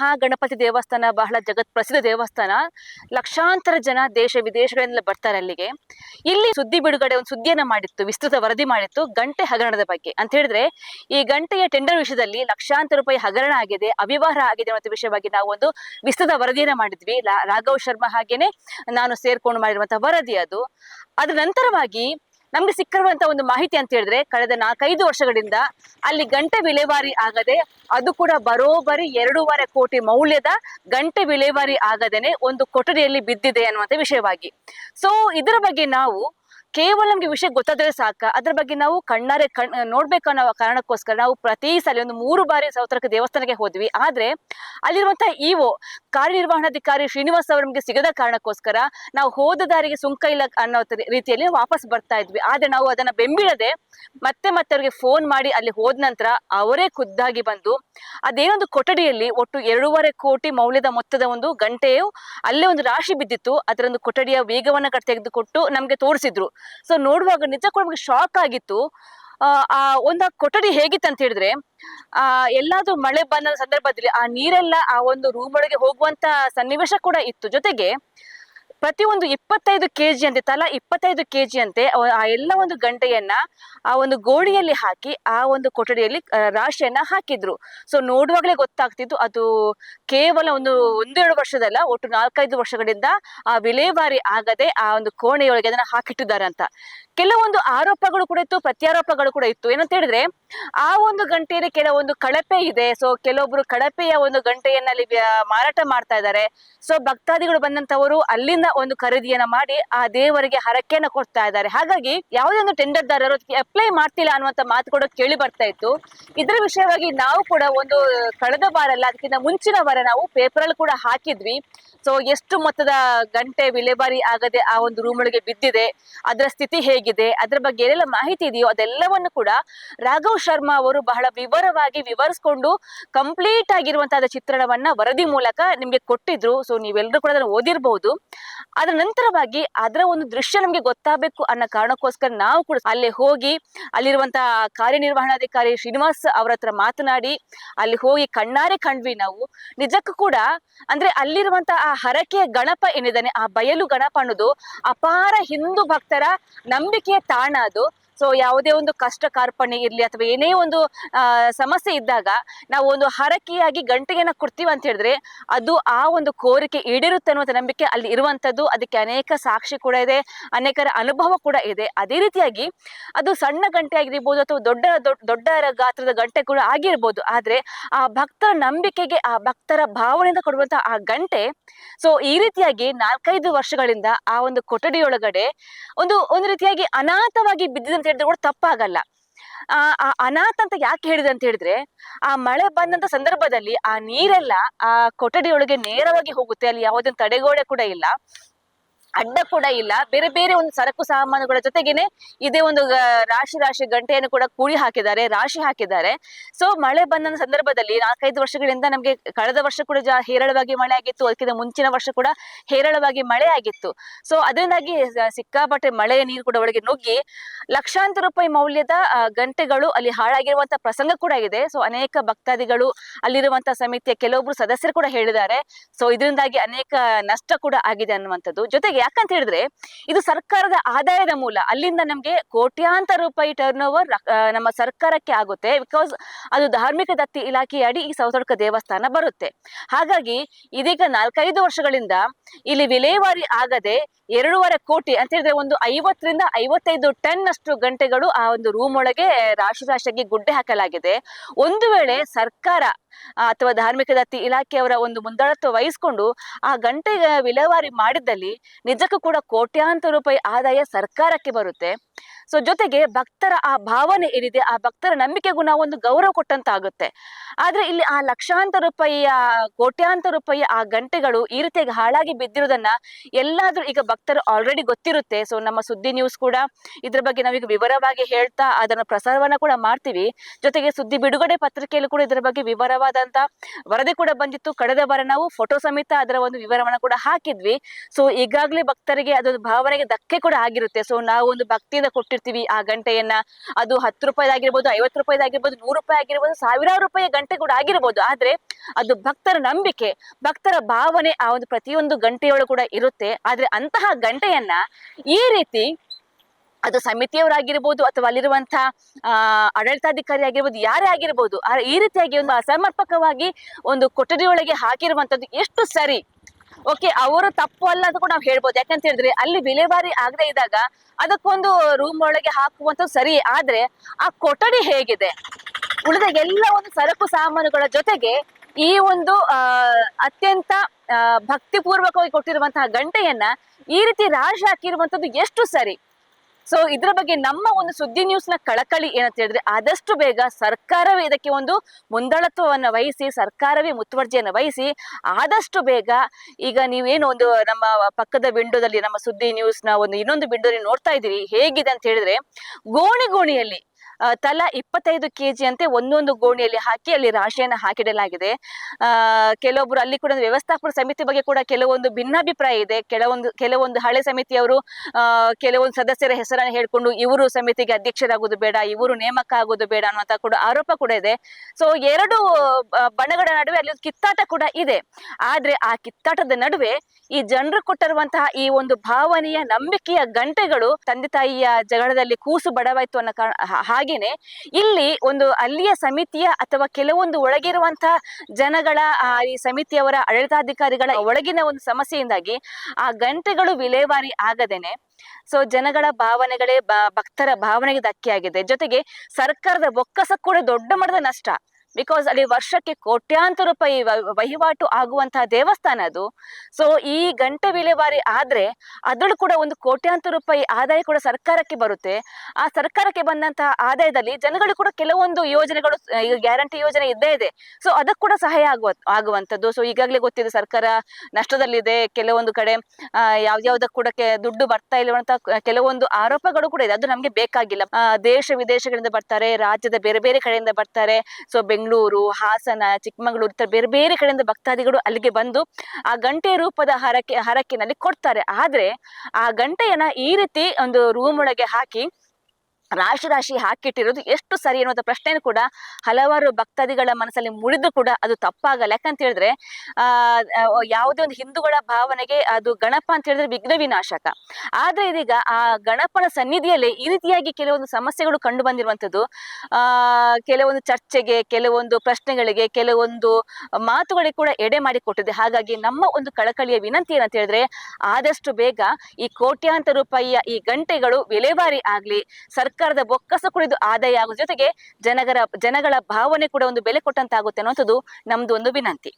ಮಹಾಗಣಪತಿ ದೇವಸ್ಥಾನ ಬಹಳ ಜಗತ್ ಪ್ರಸಿದ್ಧ ದೇವಸ್ಥಾನ. ಲಕ್ಷಾಂತರ ಜನ ದೇಶ ವಿದೇಶಗಳಿಂದ ಬರ್ತಾರೆ ಅಲ್ಲಿಗೆ. ಇಲ್ಲಿ ಸುದ್ದಿ ಬಿಡುಗಡೆ ಒಂದು ಸುದ್ದಿಯನ್ನ ಮಾಡಿತ್ತು, ವಿಸ್ತೃತ ವರದಿ ಮಾಡಿತ್ತು, ಗಂಟೆ ಹಗರಣದ ಬಗ್ಗೆ. ಅಂತ ಹೇಳಿದ್ರೆ, ಈ ಗಂಟೆಯ ಟೆಂಡರ್ ವಿಷಯದಲ್ಲಿ ಲಕ್ಷಾಂತರ ರೂಪಾಯಿ ಹಗರಣ ಆಗಿದೆ, ಅವ್ಯವಹಾರ ಆಗಿದೆ ಅನ್ನೋ ವಿಷಯವಾಗಿ ನಾವು ಒಂದು ವಿಸ್ತೃತ ವರದಿಯನ್ನ ಮಾಡಿದ್ವಿ. ರಾಘವ್ ಶರ್ಮಾ ಹಾಗೇನೆ ನಾನು ಸೇರ್ಕೊಂಡು ಮಾಡಿರುವಂತಹ ವರದಿ ಅದು. ಅದ ನಂತರವಾಗಿ ನಮ್ಗೆ ಸಿಕ್ಕಿರುವಂತ ಒಂದು ಮಾಹಿತಿ ಅಂತ ಹೇಳಿದ್ರೆ ಕಳೆದ ನಾಲ್ಕೈದು ವರ್ಷಗಳಿಂದ ಅಲ್ಲಿ ಗಂಟೆ ವಿಲೇವಾರಿ ಆಗದೆ ಅದು ಕೂಡ ಬರೋಬ್ಬರಿ ಎರಡೂವರೆ ಕೋಟಿ ಮೌಲ್ಯದ ಗಂಟೆ ವಿಲೇವಾರಿ ಆಗದೇನೆ ಒಂದು ಕೊಠಡಿಯಲ್ಲಿ ಬಿದ್ದಿದೆ ಅನ್ನುವಂಥ ವಿಷಯವಾಗಿ. ಸೊ ಇದರ ಬಗ್ಗೆ ನಾವು ಕೇವಲ ನಮ್ಗೆ ವಿಷಯ ಗೊತ್ತಾದ್ರೆ ಸಾಕ. ಅದ್ರ ಬಗ್ಗೆ ನಾವು ಕಣ್ಣಾರೆ ಕಣ್, ನೋಡ್ಬೇಕು ಅನ್ನೋ ಕಾರಣಕ್ಕೋಸ್ಕರ ನಾವು ಪ್ರತಿ ಸಲ ಒಂದು ಮೂರು ಬಾರಿ ಸೌತರಕ ದೇವಸ್ಥಾನಕ್ಕೆ ಹೋದ್ವಿ. ಆದ್ರೆ ಅಲ್ಲಿರುವಂತಹ ಇಒ ಕಾರ್ಯನಿರ್ವಹಣಾಧಿಕಾರಿ ಶ್ರೀನಿವಾಸ್ ಅವರು ನಮ್ಗೆ ಸಿಗದ ಕಾರಣಕ್ಕೋಸ್ಕರ ನಾವು ಹೋದ ದಾರಿಗೆ ಸುಂಕ ಇಲ್ಲ ಅನ್ನೋ ರೀತಿಯಲ್ಲಿ ವಾಪಸ್ ಬರ್ತಾ ಇದ್ವಿ. ಆದ್ರೆ ನಾವು ಅದನ್ನ ಬೆಂಬಿಡದೆ ಮತ್ತೆ ಮತ್ತೆ ಅವರಿಗೆ ಫೋನ್ ಮಾಡಿ ಅಲ್ಲಿ ಹೋದ ನಂತರ ಅವರೇ ಖುದ್ದಾಗಿ ಬಂದು ಅದೇನೊಂದು ಕೊಠಡಿಯಲ್ಲಿ ಒಟ್ಟು ಎರಡೂವರೆ ಕೋಟಿ ಮೌಲ್ಯದ ಮೊತ್ತದ ಒಂದು ಗಂಟೆಯು ಅಲ್ಲೇ ಒಂದು ರಾಶಿ ಬಿದ್ದಿತ್ತು. ಅದರೊಂದು ಕೊಠಡಿಯ ವೇಗವನ್ನ ಕಟ್ ತೆಗೆದುಕೊಟ್ಟು ನಮ್ಗೆ ತೋರಿಸಿದ್ರು. ಸೊ ನೋಡುವಾಗ ನಿಜ ಕೂಡ ನಮ್ಗೆ ಶಾಕ್ ಆಗಿತ್ತು. ಆ, ಒಂದು ಕೊಠಡಿ ಹೇಗಿತ್ತು ಅಂತ ಹೇಳಿದ್ರೆ ಆ ಎಲ್ಲಾದ್ರೂ ಮಳೆ ಬಂದ ಸಂದರ್ಭದಲ್ಲಿ ಆ ನೀರೆಲ್ಲ ಆ ಒಂದು ರೂಮ್ ಒಳಗೆ ಹೋಗುವಂತ ಸನ್ನಿವೇಶ ಕೂಡ ಇತ್ತು. ಜೊತೆಗೆ ಪ್ರತಿಯೊಂದು ಇಪ್ಪತ್ತೈದು ಕೆಜಿ ಅಂತೆ, ತಲಾ ಇಪ್ಪತ್ತೈದು ಕೆಜಿ ಅಂತೆ ಆ ಎಲ್ಲ ಒಂದು ಗಂಟೆಯನ್ನ ಆ ಒಂದು ಗೋಣಿಯಲ್ಲಿ ಹಾಕಿ, ಆ ಒಂದು ಕೊಠಡಿಯಲ್ಲಿ ರಾಶಿಯನ್ನ ಹಾಕಿದ್ರು. ಸೊ ನೋಡುವಾಗಲೇ ಗೊತ್ತಾಗ್ತಿತ್ತು, ಅದು ಕೇವಲ ಒಂದು ಒಂದೆರಡು ವರ್ಷದಲ್ಲ, ಒಟ್ಟು ನಾಲ್ಕೈದು ವರ್ಷಗಳಿಂದ ಆ ವಿಲೇವಾರಿ ಆಗದೆ ಆ ಒಂದು ಕೋಣೆಯೊಳಗೆ ಅದನ್ನ ಹಾಕಿಟ್ಟಿದ್ದಾರೆ ಅಂತ. ಕೆಲವೊಂದು ಆರೋಪಗಳು ಕೂಡ ಇತ್ತು, ಪ್ರತ್ಯಾರೋಪಗಳು ಕೂಡ ಇತ್ತು. ಏನಂತ ಹೇಳಿದ್ರೆ, ಆ ಒಂದು ಗಂಟೆಯಲ್ಲಿ ಕೆಲವೊಂದು ಕಳಪೆ ಇದೆ. ಸೊ ಕೆಲವೊಬ್ರು ಕಳಪೆಯ ಒಂದು ಗಂಟೆಯನ್ನ ಅಲ್ಲಿ ಮಾರಾಟ ಮಾಡ್ತಾ ಇದ್ದಾರೆ. ಸೊ ಭಕ್ತಾದಿಗಳು ಬಂದಂತವರು ಅಲ್ಲಿಂದ ಒಂದು ಖರೀದಿಯನ್ನ ಮಾಡಿ ಆ ದೇವರಿಗೆ ಹರಕೆಯನ್ನ ಕೊಡ್ತಾ ಇದ್ದಾರೆ. ಹಾಗಾಗಿ, ಯಾವುದೇ ಒಂದು ಟೆಂಡರ್ದಾರರು ಅಪ್ಲೈ ಮಾಡ್ತಿಲ್ಲ ಅನ್ನುವಂತ ಮಾತು ಕೂಡ ಕೇಳಿ ಬರ್ತಾ ಇತ್ತು. ಇದರ ವಿಷಯವಾಗಿ ನಾವು ಕೂಡ ಒಂದು, ಕಳೆದ ವಾರ ಅಲ್ಲ ಅದಕ್ಕಿಂತ ಮುಂಚಿನ ವಾರ ನಾವು ಪೇಪರ್ ಅಲ್ಲಿ ಕೂಡ ಹಾಕಿದ್ವಿ. ಸೊ ಎಷ್ಟು ಮೊತ್ತದ ಗಂಟೆ ವಿಲೇವಾರಿ ಆಗದೆ ಆ ಒಂದು ರೂಮ್ ಒಳಗೆ ಬಿದ್ದಿದೆ, ಅದರ ಸ್ಥಿತಿ ಹೇಗಿದೆ, ಅದರ ಬಗ್ಗೆ ಏನೆಲ್ಲ ಮಾಹಿತಿ ಇದೆಯೋ ಅದೆಲ್ಲವನ್ನು ಕೂಡ ರಾಘವ್ ಶರ್ಮಾ ಅವರು ಬಹಳ ವಿವರವಾಗಿ ವಿವರಿಸ್ಕೊಂಡು ಕಂಪ್ಲೀಟ್ ಆಗಿರುವಂತಹ ಚಿತ್ರಣವನ್ನ ವರದಿ ಮೂಲಕ ನಿಮ್ಗೆ ಕೊಟ್ಟಿದ್ರು. ಸೊ ನೀವೆಲ್ಲರೂ ಕೂಡ ಅದನ್ನು ಓದಿರಬಹುದು ಅದರ ನಂತರವಾಗಿ ಅದರ ಒಂದು ದೃಶ್ಯ ನಮ್ಗೆ ಗೊತ್ತಾಗಬೇಕು ಅನ್ನೋ ಕಾರಣಕ್ಕೋಸ್ಕರ ನಾವು ಕೂಡ ಅಲ್ಲಿ ಹೋಗಿ ಅಲ್ಲಿರುವಂತಹ ಕಾರ್ಯನಿರ್ವಹಣಾಧಿಕಾರಿ ಶ್ರೀನಿವಾಸ್ ಅವರ ಹತ್ರ ಮಾತನಾಡಿ, ಅಲ್ಲಿ ಹೋಗಿ ಕಣ್ಣಾರೆ ಕಂಡ್ವಿ ನಾವು. ನಿಜಕ್ಕೂ ಕೂಡ, ಅಂದ್ರೆ ಅಲ್ಲಿರುವಂತ ಆ ಹರಕೆಯ ಗಣಪ ಏನಿದ್ದಾನೆ ಆ ಬಯಲು ಗಣಪ ಅನ್ನೋದು ಅಪಾರ ಹಿಂದೂ ಭಕ್ತರ ನಂಬಿಕೆಯ ತಾಣ ಅದು. ಸೊ ಯಾವುದೇ ಒಂದು ಕಷ್ಟ ಕಾರ್ಪಣ್ಯ ಇರಲಿ ಅಥವಾ ಏನೇ ಒಂದು ಸಮಸ್ಯೆ ಇದ್ದಾಗ ನಾವು ಒಂದು ಹರಕೆಯಾಗಿ ಗಂಟೆಯನ್ನು ಕೊಡ್ತೀವಿ ಅಂತ ಹೇಳಿದ್ರೆ ಅದು ಆ ಒಂದು ಕೋರಿಕೆ ಈಡೇರುತ್ತೆ ಅನ್ನುವಂಥ ನಂಬಿಕೆ ಅಲ್ಲಿ ಇರುವಂತದ್ದು ಅದಕ್ಕೆ ಅನೇಕ ಸಾಕ್ಷಿ ಕೂಡ ಇದೆ, ಅನೇಕರ ಅನುಭವ ಕೂಡ ಇದೆ. ಅದೇ ರೀತಿಯಾಗಿ ಅದು ಸಣ್ಣ ಗಂಟೆ ಆಗಿರ್ಬೋದು ಅಥವಾ ದೊಡ್ಡ ದೊಡ್ಡ ಗಾತ್ರದ ಗಂಟೆ ಕೂಡ ಆಗಿರ್ಬೋದು. ಆದರೆ ಆ ಭಕ್ತರ ನಂಬಿಕೆಗೆ, ಆ ಭಕ್ತರ ಭಾವನೆಯಿಂದ ಕೊಡುವಂತಹ ಆ ಗಂಟೆ, ಸೊ ಈ ರೀತಿಯಾಗಿ ನಾಲ್ಕೈದು ವರ್ಷಗಳಿಂದ ಆ ಒಂದು ಕೊಠಡಿಯೊಳಗಡೆ ಒಂದು ಒಂದು ರೀತಿಯಾಗಿ ಅನಾಥವಾಗಿ ಬಿದ್ದಿದೆ ಅಂತ ಹೇಳಿದ್ರೆ ಕೂಡ ತಪ್ಪಾಗಲ್ಲ. ಆ ಅನಾಥ ಅಂತ ಯಾಕೆ ಹೇಳಿದೆ ಅಂತ ಹೇಳಿದ್ರೆ, ಆ ಮಳೆ ಬಂದಂತ ಸಂದರ್ಭದಲ್ಲಿ ಆ ನೀರೆಲ್ಲ ಆ ಕೊಠಡಿಯೊಳಗೆ ನೇರವಾಗಿ ಹೋಗುತ್ತೆ, ಅಲ್ಲಿ ಯಾವುದೇ ತಡೆಗೋಡೆ ಕೂಡ ಇಲ್ಲ. ಅಡ್ಡ ಕೂಡ ಇಲ್ಲ. ಬೇರೆ ಬೇರೆ ಒಂದು ಸರಕು ಸಾಮಾನುಗಳ ಜೊತೆಗೇನೆ ಇದೇ ಒಂದು ರಾಶಿ ರಾಶಿ ಗಂಟೆಯನ್ನು ಕೂಡ ಕೂಡಿ ಹಾಕಿದ್ದಾರೆ, ರಾಶಿ ಹಾಕಿದ್ದಾರೆ. ಸೊ ಮಳೆ ಬಂದ ಸಂದರ್ಭದಲ್ಲಿ ನಾಲ್ಕೈದು ವರ್ಷಗಳಿಂದ ನಮಗೆ ಕಳೆದ ವರ್ಷ ಕೂಡ ಹೇರಳವಾಗಿ ಮಳೆ ಆಗಿತ್ತು. ಅದಕ್ಕಿಂತ ಮುಂಚಿನ ವರ್ಷ ಕೂಡ ಹೇರಳವಾಗಿ ಮಳೆ ಆಗಿತ್ತು. ಸೊ ಅದರಿಂದಾಗಿ ಸಿಕ್ಕಾಪಟ್ಟೆ ಮಳೆಯ ನೀರು ಕೂಡ ಒಳಗೆ ನುಗ್ಗಿ ಲಕ್ಷಾಂತರ ರೂಪಾಯಿ ಮೌಲ್ಯದ ಗಂಟೆಗಳು ಅಲ್ಲಿ ಹಾಳಾಗಿರುವಂತಹ ಪ್ರಸಂಗ ಕೂಡ ಇದೆ. ಸೊ ಅನೇಕ ಭಕ್ತಾದಿಗಳು ಅಲ್ಲಿರುವಂತ ಸಮಿತಿಯ ಕೆಲವೊಬ್ರು ಸದಸ್ಯರು ಕೂಡ ಹೇಳಿದ್ದಾರೆ. ಸೊ ಇದರಿಂದಾಗಿ ಅನೇಕ ನಷ್ಟ ಕೂಡ ಆಗಿದೆ ಅನ್ನುವಂಥದ್ದು. ಜೊತೆಗೆ ಯಾಕಂತ ಹೇಳಿದ್ರೆ ಇದು ಸರ್ಕಾರದ ಆದಾಯದ ಮೂಲ. ಅಲ್ಲಿಂದ ನಮ್ಗೆ ಕೋಟ್ಯಾಂತರ ರೂಪಾಯಿ ಟರ್ನ್ ಓವರ್ ನಮ್ಮ ಸರ್ಕಾರಕ್ಕೆ ಆಗುತ್ತೆ. ಬಿಕಾಸ್ ಅದು ಧಾರ್ಮಿಕ ದತ್ತಿ ಇಲಾಖೆಯ ಅಡಿ ಈ ಸೌತಡ್ಕ ದೇವಸ್ಥಾನ ಬರುತ್ತೆ. ಹಾಗಾಗಿ ಇದೀಗ ನಾಲ್ಕೈದು ವರ್ಷಗಳಿಂದ ಇಲ್ಲಿ ವಿಲೇವಾರಿ ಆಗದೆ ಎರಡೂವರೆ ಕೋಟಿ ಅಂತ ಹೇಳಿದ್ರೆ ಒಂದು ಐವತ್ತರಿಂದ ಐವತ್ತೈದು ಟನ್ ಅಷ್ಟು ಗಂಟೆಗಳು ಆ ಒಂದು ರೂಮ್ ಒಳಗೆ ರಾಶಿ ರಾಶಿಯಾಗಿ ಗುಡ್ಡೆ ಹಾಕಲಾಗಿದೆ. ಒಂದು ವೇಳೆ ಸರ್ಕಾರ ಅಥವಾ ಧಾರ್ಮಿಕ ದತ್ತಿ ಇಲಾಖೆಯವರ ಒಂದು ಮುಂದಾಳತ್ವ ವಹಿಸಿಕೊಂಡು ಆ ಗಂಟೆ ವಿಲೇವಾರಿ ಮಾಡಿದ್ದಲ್ಲಿ ನಿಜಕ್ಕೂ ಕೂಡ ಕೋಟ್ಯಾಂತರ ರೂಪಾಯಿ ಆದಾಯ ಸರ್ಕಾರಕ್ಕೆ ಬರುತ್ತೆ. ಸೊ ಜೊತೆಗೆ ಭಕ್ತರ ಆ ಭಾವನೆ ಏನಿದೆ, ಆ ಭಕ್ತರ ನಂಬಿಕೆಗೂ ನಾವು ಒಂದು ಗೌರವ ಕೊಟ್ಟಂತ ಆಗುತ್ತೆ ಆದ್ರೆ ಇಲ್ಲಿ ಆ ಲಕ್ಷಾಂತರ ರೂಪಾಯಿಯ, ಕೋಟ್ಯಾಂತರ ರೂಪಾಯಿಯ ಆ ಗಂಟೆಗಳು ಈ ರೀತಿಯಾಗಿ ಹಾಳಾಗಿ ಬಿದ್ದಿರೋದನ್ನ ಎಲ್ಲಾದ್ರೂ ಈಗ ಭಕ್ತರು ಆಲ್ರೆಡಿ ಗೊತ್ತಿರುತ್ತೆ. ಸೊ ನಮ್ಮ ಸುದ್ದಿ ನ್ಯೂಸ್ ಕೂಡ ಇದ್ರ ಬಗ್ಗೆ ನಾವೀಗ ವಿವರವಾಗಿ ಹೇಳ್ತಾ ಅದನ್ನ ಪ್ರಸಾರವನ್ನ ಕೂಡ ಮಾಡ್ತೀವಿ. ಜೊತೆಗೆ ಸುದ್ದಿ ಬಿಡುಗಡೆ ಪತ್ರಿಕೆಯಲ್ಲಿ ಕೂಡ ಇದರ ಬಗ್ಗೆ ವಿವರವಾದಂತ ವರದಿ ಕೂಡ ಬಂದಿತ್ತು. ಕಳೆದ ಬಾರ ನಾವು ಫೋಟೋ ಸಮೇತ ಅದರ ಒಂದು ವಿವರವನ್ನ ಕೂಡ ಹಾಕಿದ್ವಿ. ಸೊ ಈಗಾಗಲೇ ಭಕ್ತರಿಗೆ ಅದೊಂದು ಭಾವನೆಗೆ ಧಕ್ಕೆ ಕೂಡ ಆಗಿರುತ್ತೆ. ಸೊ ನಾವು ಒಂದು ಭಕ್ತಿಯಿಂದ ಕೊಟ್ಟಿರ್ತೀವಿ. ಇಟ್ಟಿರ್ತೀವಿ ಆ ಗಂಟೆಯನ್ನ ಅದು ಹತ್ತು ರೂಪಾಯಿದಾಗಿರ್ಬೋದು ಐವತ್ತು ರೂಪಾಯಿದಾಗಿರ್ಬೋದು ನೂರು ರೂಪಾಯಿ ಆಗಿರ್ಬೋದು, ಸಾವಿರಾರು ರೂಪಾಯಿ ಗಂಟೆ ಕೂಡ ಆಗಿರ್ಬೋದು. ಆದ್ರೆ ಅದು ಭಕ್ತರ ನಂಬಿಕೆ, ಭಕ್ತರ ಭಾವನೆ ಆ ಒಂದು ಪ್ರತಿಯೊಂದು ಗಂಟೆಯೊಳಗೆ ಕೂಡ ಇರುತ್ತೆ. ಆದ್ರೆ ಅಂತಹ ಗಂಟೆಯನ್ನ ಈ ರೀತಿ ಅದು ಸಮಿತಿಯವರಾಗಿರ್ಬೋದು ಅಥವಾ ಅಲ್ಲಿರುವಂತಹ ಆಡಳಿತಾಧಿಕಾರಿ ಆಗಿರ್ಬೋದು, ಯಾರೇ ಆಗಿರ್ಬೋದು ಈ ರೀತಿಯಾಗಿ ಒಂದು ಅಸಮರ್ಪಕವಾಗಿ ಒಂದು ಕೊಠಡಿಯೊಳಗೆ ಹಾಕಿರುವಂತದ್ದು ಎಷ್ಟು ಸರಿ ಓಕೆ, ಅವರು ತಪ್ಪು ಅಲ್ಲ ಅಂತ ಕೂಡ ನಾವು ಹೇಳ್ಬೋದು. ಯಾಕಂತ ಹೇಳಿದ್ರೆ ಅಲ್ಲಿ ವಿಲೇವಾರಿ ಆಗದೆ ಇದ್ದಾಗ ಅದಕ್ಕೊಂದು ರೂಮ್ ಒಳಗೆ ಹಾಕುವಂಥದ್ದು ಸರಿ, ಆದ್ರೆ ಆ ಕೊಠಡಿ ಹೇಗಿದೆ? ಉಳಿದ ಎಲ್ಲ ಒಂದು ಸರಕು ಸಾಮಾನುಗಳ ಜೊತೆಗೆ ಈ ಒಂದು ಅತ್ಯಂತ ಭಕ್ತಿಪೂರ್ವಕವಾಗಿ ಕೊಟ್ಟಿರುವಂತಹ ಗಂಟೆಯನ್ನ ಈ ರೀತಿ ರಾಶಿ ಹಾಕಿರುವಂತದ್ದು ಎಷ್ಟು ಸರಿ? ಸೊ ಇದರ ಬಗ್ಗೆ ನಮ್ಮ ಒಂದು ಸುದ್ದಿ ನ್ಯೂಸ್ನ ಕಳಕಳಿ ಏನಂತ ಹೇಳಿದ್ರೆ, ಆದಷ್ಟು ಬೇಗ ಸರ್ಕಾರವೇ ಇದಕ್ಕೆ ಒಂದು ಮುಂದಾಳತ್ವವನ್ನು ವಹಿಸಿ, ಸರ್ಕಾರವೇ ಮುತುವರ್ಜಿಯನ್ನು ವಹಿಸಿ, ಆದಷ್ಟು ಬೇಗ ಈಗ ನೀವೇನು ಒಂದು ನಮ್ಮ ಪಕ್ಕದ ವಿಂಡೋದಲ್ಲಿ ನಮ್ಮ ಸುದ್ದಿ ನ್ಯೂಸ್ನ ಒಂದು ಇನ್ನೊಂದು ವಿಂಡೋದಲ್ಲಿ ನೋಡ್ತಾ ಇದ್ದೀರಿ, ಹೇಗಿದೆ ಅಂತ ಹೇಳಿದ್ರೆ ಗೋಣಿ ಗೋಣಿಯಲ್ಲಿ ತಲಾ ಇಪ್ಪತ್ತೈದು ಕೆಜಿ ಅಂತೆ ಒಂದೊಂದು ಗೋಣಿಯಲ್ಲಿ ಹಾಕಿ ಅಲ್ಲಿ ರಾಶಿಯನ್ನ ಹಾಕಿಡಲಾಗಿದೆ. ಆ, ಕೆಲವೊಬ್ರು ಅಲ್ಲಿ ಕೂಡ ವ್ಯವಸ್ಥಾಪನ ಸಮಿತಿ ಬಗ್ಗೆ ಕೂಡ ಕೆಲವೊಂದು ಭಿನ್ನಾಭಿಪ್ರಾಯ ಇದೆ. ಕೆಲವೊಂದು ಕೆಲವೊಂದು ಹಳೆ ಸಮಿತಿಯವರು ಕೆಲವೊಂದು ಸದಸ್ಯರ ಹೆಸರನ್ನು ಹೇಳ್ಕೊಂಡು ಇವರು ಸಮಿತಿಗೆ ಅಧ್ಯಕ್ಷರಾಗೋದು ಬೇಡ, ಇವರು ನೇಮಕ ಆಗೋದು ಬೇಡ ಅನ್ನುವಂತ ಕೂಡ ಆರೋಪ ಕೂಡ ಇದೆ. ಸೊ ಎರಡು ಬಣಗಳ ನಡುವೆ ಅಲ್ಲಿ ಒಂದು ಕಿತ್ತಾಟ ಕೂಡ ಇದೆ. ಆದ್ರೆ ಆ ಕಿತ್ತಾಟದ ನಡುವೆ ಈ ಜನರು ಕೊಟ್ಟಿರುವಂತಹ ಈ ಒಂದು ಭಾವನೆಯ ನಂಬಿಕೆಯ ಗಂಟೆಗಳು ತಂದೆ ತಾಯಿಯ ಜಗಳದಲ್ಲಿ ಕೂಸು ಬಡವಾಯ್ತು ಅನ್ನೋ ಕಾರಣ, ಹಾ- ಹಾಗೇನೆ ಇಲ್ಲಿ ಒಂದು ಅಲ್ಲಿಯ ಸಮಿತಿಯ ಅಥವಾ ಕೆಲವೊಂದು ಒಳಗಿರುವಂತಹ ಜನಗಳ, ಆ, ಈ ಸಮಿತಿಯವರ ಆಡಳಿತಾಧಿಕಾರಿಗಳ ಒಳಗಿನ ಒಂದು ಸಮಸ್ಯೆಯಿಂದಾಗಿ ಆ ಗಂಟೆಗಳು ವಿಲೇವಾರಿ ಆಗದೇನೆ. ಸೊ, ಜನಗಳ ಭಾವನೆಗಳೇ ಭಕ್ತರ ಭಾವನೆಗೆ ಧಕ್ಕೆ ಜೊತೆಗೆ ಸರ್ಕಾರದ ಬೊಕ್ಕಸ ಕೂಡ ದೊಡ್ಡ ಮಟ್ಟದ ನಷ್ಟ. ಬಿಕಾಸ್ ಅಲ್ಲಿ ವರ್ಷಕ್ಕೆ ಕೋಟ್ಯಾಂತರ ರೂಪಾಯಿ ವಹಿವಾಟು ಆಗುವಂತಹ ದೇವಸ್ಥಾನ ಅದು. ಸೊ ಈ ಗಂಟೆ ವಿಲೇವಾರಿ ಆದ್ರೆ ಅದರಲ್ಲೂ ಕೂಡ ಒಂದು ಕೋಟ್ಯಾಂತರ ರೂಪಾಯಿ ಆದಾಯ ಕೂಡ ಸರ್ಕಾರಕ್ಕೆ ಬರುತ್ತೆ. ಆ ಸರ್ಕಾರಕ್ಕೆ ಬಂದಂತಹ ಆದಾಯದಲ್ಲಿ ಜನಗಳು ಕೂಡ ಕೆಲವೊಂದು ಯೋಜನೆಗಳು ಗ್ಯಾರಂಟಿ ಯೋಜನೆ ಇದ್ದೇ ಇದೆ. ಸೊ ಅದಕ್ಕೆ ಕೂಡ ಸಹಾಯ ಆಗುವ ಆಗುವಂಥದ್ದು. ಸೊ ಈಗಾಗಲೇ ಗೊತ್ತಿದೆ ಸರ್ಕಾರ ನಷ್ಟದಲ್ಲಿದೆ. ಕೆಲವೊಂದು ಕಡೆ ಆ, ಯಾವ್ದ್ಯಾವ್ದಕ್ಕೆ ಕೂಡ ದುಡ್ಡು ಬರ್ತಾ ಇಲ್ಲವಂತ ಕೆಲವೊಂದು ಆರೋಪಗಳು ಕೂಡ ಇದೆ. ಅದು ನಮಗೆ ಬೇಕಾಗಿಲ್ಲ. ದೇಶ ವಿದೇಶಗಳಿಂದ ಬರ್ತಾರೆ ರಾಜ್ಯದ ಬೇರೆ ಬೇರೆ ಕಡೆಯಿಂದ ಬರ್ತಾರೆ. ಸೊ ಬೆಂಗಳೂರು, ಹಾಸನ, ಚಿಕ್ಕಮಗಳೂರು ಬೇರೆ ಬೇರೆ ಕಡೆಯಿಂದ ಭಕ್ತಾದಿಗಳು ಅಲ್ಲಿಗೆ ಬಂದು ಆ ಗಂಟೆ ರೂಪದ ಹರಕೆ ಹರಕಿನಲ್ಲಿ ಕೊಡ್ತಾರೆ. ಆದ್ರೆ ಆ ಗಂಟೆಯನ್ನ ಈ ರೀತಿ ಒಂದು ರೂಮ್ ಒಳಗೆ ಹಾಕಿ ರಾಶಿ ರಾಶಿ ಹಾಕಿಟ್ಟಿರೋದು ಎಷ್ಟು ಸರಿ ಅನ್ನುವಂಥ ಪ್ರಶ್ನೆನೂ ಕೂಡ ಹಲವಾರು ಭಕ್ತಾದಿಗಳ ಮನಸ್ಸಲ್ಲಿ ಮುಳಿದು ಕೂಡ ಅದು ತಪ್ಪಾಗಲ್ಲ. ಯಾಕಂತ ಹೇಳಿದ್ರೆ, ಆ ಯಾವುದೇ ಒಂದು ಹಿಂದೂಗಳ ಭಾವನೆಗೆ ಅದು ಗಣಪ ಅಂತ ಹೇಳಿದ್ರೆ ವಿಘ್ನ ವಿನಾಶಕ. ಆದ್ರೆ ಇದೀಗ ಆ ಗಣಪನ ಸನ್ನಿಧಿಯಲ್ಲಿ ಈ ರೀತಿಯಾಗಿ ಕೆಲವೊಂದು ಸಮಸ್ಯೆಗಳು ಕಂಡು ಬಂದಿರುವಂಥದ್ದು, ಆ, ಕೆಲವೊಂದು ಚರ್ಚೆಗೆ, ಕೆಲವೊಂದು ಪ್ರಶ್ನೆಗಳಿಗೆ, ಕೆಲವೊಂದು ಮಾತುಗಳಿಗೆ ಕೂಡ ಎಡೆ ಮಾಡಿಕೊಟ್ಟಿದೆ. ಹಾಗಾಗಿ ನಮ್ಮ ಒಂದು ಕಳಕಳಿಯ ವಿನಂತಿ ಏನಂತ ಹೇಳಿದ್ರೆ, ಆದಷ್ಟು ಬೇಗ ಈ ಕೋಟ್ಯಾಂತರ ರೂಪಾಯಿಯ ಈ ಗಂಟೆಗಳು ವಿಲೇವಾರಿ ಆಗ್ಲಿ ಸರ್ಕಾರದ ಬೊಕ್ಕಸ ಕುಡಿದು ಆದಾಯ ಆಗೋ ಜೊತೆಗೆ ಜನಗರ, ಜನಗಳ ಭಾವನೆ ಕೂಡ ಒಂದು ಬೆಲೆ ಕೊಟ್ಟಂತಾಗುತ್ತೆ ಅನ್ನೋಂಥದ್ದು ನಮ್ದು ಒಂದು ವಿನಂತಿ.